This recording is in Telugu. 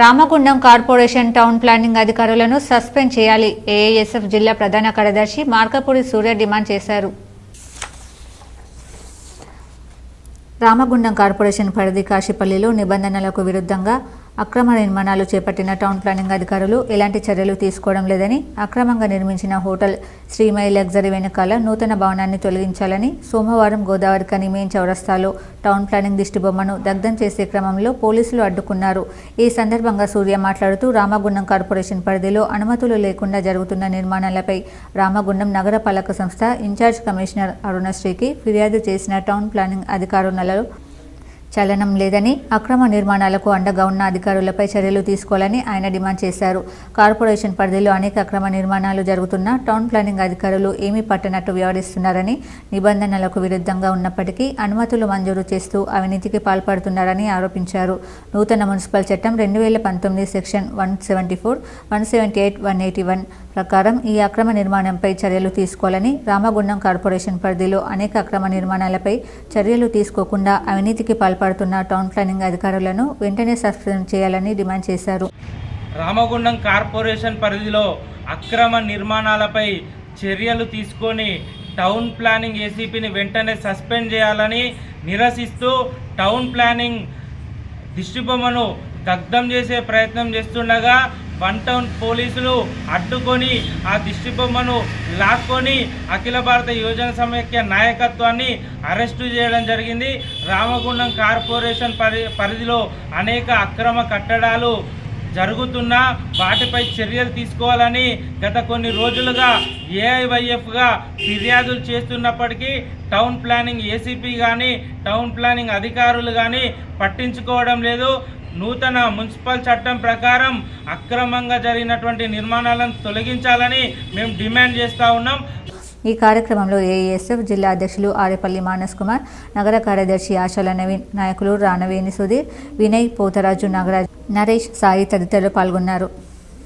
రామగుండం కార్పొరేషన్ టౌన్ ప్లానింగ్ అధికారులను సస్పెండ్ చేయాలి. ఏఏఎస్ఎఫ్ జిల్లా ప్రధాన కార్యదర్శి మార్కపూడి సూర్య డిమాండ్ చేశారు. రామగుండం కార్పొరేషన్ పరిధి కాశీపల్లిలో నిబంధనలకు విరుద్ధంగా అక్రమ నిర్మాణాలు చేపట్టిన టౌన్ ప్లానింగ్ అధికారులు ఎలాంటి చర్యలు తీసుకోవడం లేదని అక్రమంగా నిర్మించిన హోటల్ శ్రీమయి లగ్జరీ వెనుకాల నూతన భవనాన్ని తొలగించాలని సోమవారం గోదావరి కని చౌరస్తాలో టౌన్ ప్లానింగ్ దిష్టిబొమ్మను దగ్ధం చేసే క్రమంలో పోలీసులు అడ్డుకున్నారు. ఈ సందర్భంగా సూర్య మాట్లాడుతూ రామగుండం కార్పొరేషన్ పరిధిలో అనుమతులు లేకుండా జరుగుతున్న నిర్మాణాలపై రామగుండం నగరపాలక సంస్థ ఇన్ఛార్జ్ కమిషనర్ అరుణశ్రీకి ఫిర్యాదు చేసిన టౌన్ ప్లానింగ్ అధికారులలో చలనం లేదని అక్రమ నిర్మాణాలకు అండగా ఉన్న అధికారులపై చర్యలు తీసుకోవాలని ఆయన డిమాండ్ చేశారు. కార్పొరేషన్ పరిధిలో అనేక అక్రమ నిర్మాణాలు జరుగుతున్నా టౌన్ ప్లానింగ్ అధికారులు ఏమీ పట్టనట్టు వ్యవహరిస్తున్నారని నిబంధనలకు విరుద్ధంగా ఉన్నప్పటికీ అనుమతులు మంజూరు చేస్తూ అవినీతికి పాల్పడుతున్నారని ఆరోపించారు. నూతన మున్సిపల్ చట్టం రెండు వేల పంతొమ్మిది section one seventy four one seventy eight one eighty one ప్రకారం ఈ అక్రమ నిర్మాణంపై చర్యలు తీసుకోవాలని రామగుండం కార్పొరేషన్ పరిధిలో అనేక అక్రమ నిర్మాణాలపై చర్యలు తీసుకోకుండా అవినీతికి పాల్పడుతున్న టౌన్ ప్లానింగ్ అధికారులను వెంటనే సస్పెండ్ చేయాలని డిమాండ్ చేశారు. రామగుండం కార్పొరేషన్ పరిధిలో అక్రమ నిర్మాణాలపై చర్యలు తీసుకొని టౌన్ ప్లానింగ్ ఏసీపీని వెంటనే సస్పెండ్ చేయాలని నిరసిస్తూ టౌన్ ప్లానింగ్ దిష్టిబొమ్మను దగ్ధం చేసే ప్రయత్నం చేస్తుండగా వన్ టౌన్ పోలీసులు అడ్డుకొని ఆ దిష్టిబొమ్మను లాక్కొని అఖిల భారత యువజన సమైక్య నాయకత్వాన్ని అరెస్టు చేయడం జరిగింది. రామగుండం కార్పొరేషన్ పరి పరిధిలో అనేక అక్రమ కట్టడాలు జరుగుతున్నా వాటిపై చర్యలు తీసుకోవాలని గత కొన్ని రోజులుగా ఏఐవైఎఫ్గా ఫిర్యాదులు చేస్తున్నప్పటికీ టౌన్ ప్లానింగ్ ఏసీపీ కానీ టౌన్ ప్లానింగ్ అధికారులు కానీ పట్టించుకోవడం లేదు. నూతన మున్సిపల్ చట్టం ప్రకారం అక్రమంగా జరిగినటువంటి నిర్మాణాలను తొలగించాలని మేము డిమాండ్ చేస్తూ ఉన్నాం. ఈ కార్యక్రమంలో ఏఎస్ఎఫ్ జిల్లా అధ్యక్షులు ఆరేపల్లి మానస్ కుమార్ నగర కార్యదర్శి ఆశాల నవీన్ నాయకులు రానవేణి సుధీర్ వినయ్ పోతరాజు నాగరాజ్ నరేష్ సాయి తదితరులు పాల్గొన్నారు.